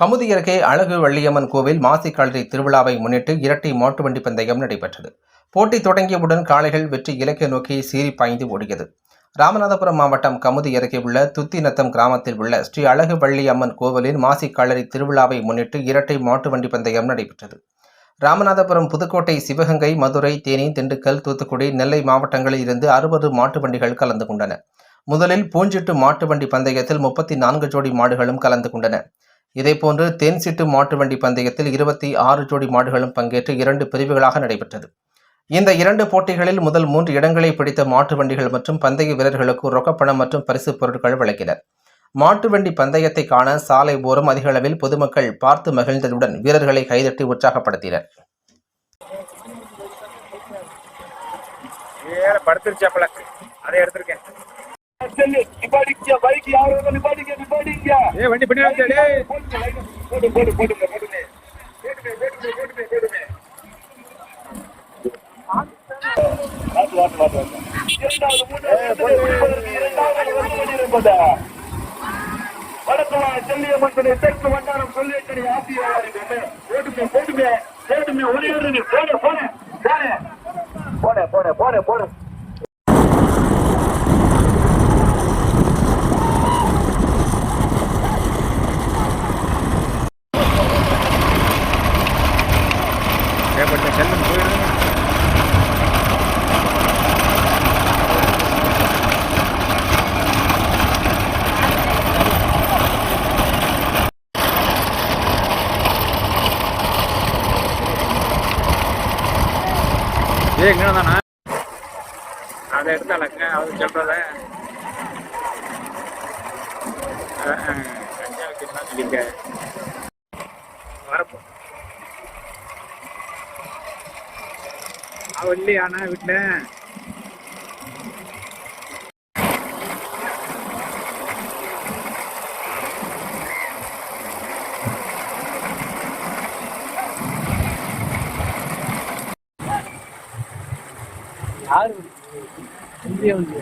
கமுதி அருகே அழகு வள்ளியம்மன் கோவில் மாசி திருவிழாவை முன்னிட்டு இரட்டை மாட்டு வண்டி பந்தயம் நடைபெற்றது. போட்டி தொடங்கியவுடன் காளைகள் வெற்றி இலக்கை நோக்கி சீறி பாய்ந்து ஓடியது. ராமநாதபுரம் மாவட்டம் கமுதி அருகே உள்ள துத்திநத்தம் கிராமத்தில் உள்ள ஸ்ரீ அழகு வள்ளி அம்மன் கோவிலின் மாசி காலடி திருவிழாவை முன்னிட்டு இரட்டை மாட்டு வண்டி பந்தயம் நடைபெற்றது. ராமநாதபுரம் புதுக்கோட்டை சிவகங்கை மதுரை தேனி திண்டுக்கல் தூத்துக்குடி நெல்லை மாவட்டங்களில் இருந்து அறுபது மாட்டு வண்டிகள் கலந்து கொண்டன. முதலில் பூஞ்சிட்டு மாட்டு வண்டி பந்தயத்தில் முப்பத்தி நான்கு ஜோடி மாடுகளும் கலந்து கொண்டன. இதேபோன்று தென்சிட்டு மாட்டு வண்டி பந்தயத்தில் இருபத்தி ஆறு ஜோடி மாடுகளும் பங்கேற்று இரண்டு பிரிவுகளாக நடைபெற்றது. இந்த இரண்டு போட்டிகளில் முதல் மூன்று இடங்களை பிடித்த மாட்டு வண்டிகள் மற்றும் பந்தய வீரர்களுக்கு ரொக்கப்பணம் மற்றும் பரிசுப் பொருட்கள் வழங்கினர். மாட்டு வண்டி பந்தயத்தை காண சாலை ஓரம் அதிக அளவில் பொதுமக்கள் பார்த்து மகிழ்ந்ததுடன் வீரர்களை கைதட்டி உற்சாகப்படுத்தினர். படுத்துருச்சாப்பல அதை எடுத்திருக்கேன். வண்டி பின்னாடி வந்தா, டேய் போடு போடு போடுங்க போடுங்க. போடுமே போடுமே போடுமே போடுமே வாத்து வாத்து வாத்து வாத்து. இரண்டாவது மூன்றாவது இரண்டாவது வடக்குவா செல்லியம்மன் தெற்கு வண்டாரம் சொல்லியக்கடி ஆசிரியர் போடுமே போடுமே போடுமே ஒளியேறு போன போன போன போன போன போன போன செல்லும் போயிடும் ஏ எங்க தானா அதை எடுத்தாலங்க அவர் சொல்றத கஞ்சாவுக்கு என்ன சொல்லிக்க அவ இல்லையாண்ணா வீட்டுல யாரு? இந்தியா வந்து